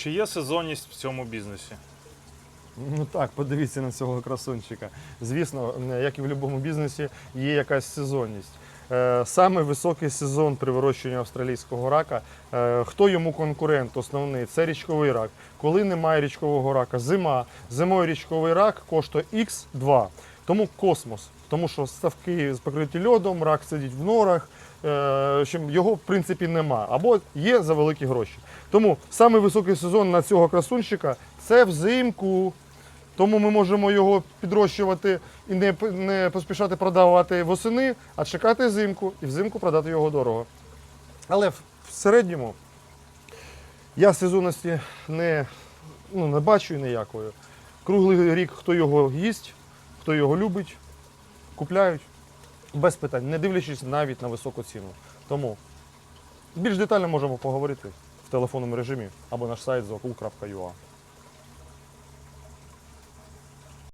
Чи є сезонність в цьому бізнесі? Ну так, подивіться на цього красунчика. Звісно, як і в будь-якому бізнесі, є якась сезонність. Е, Саме високий сезон при вирощуванні австралійського рака. е, Хто йому конкурент основний? Це річковий рак. Коли немає річкового рака, зима. Зимою річковий рак коштує Х2. Тому космос. Тому що ставки покриті льодом, рак сидить в норах, е, його в принципі нема. Або є за великі гроші. Тому саме високий сезон на цього красунчика це взимку. Тому ми можемо його підрощувати і не, не поспішати продавати восени, а чекати взимку і взимку продати його дорого. Але в, середньому я сезонності не, ну, не бачу ніякої. Круглий рік, хто його їсть, хто його любить, купляють без питань, не дивлячись навіть на високу ціну. Тому більш детально можемо поговорити в телефонному режимі або наш сайт zokul.ua.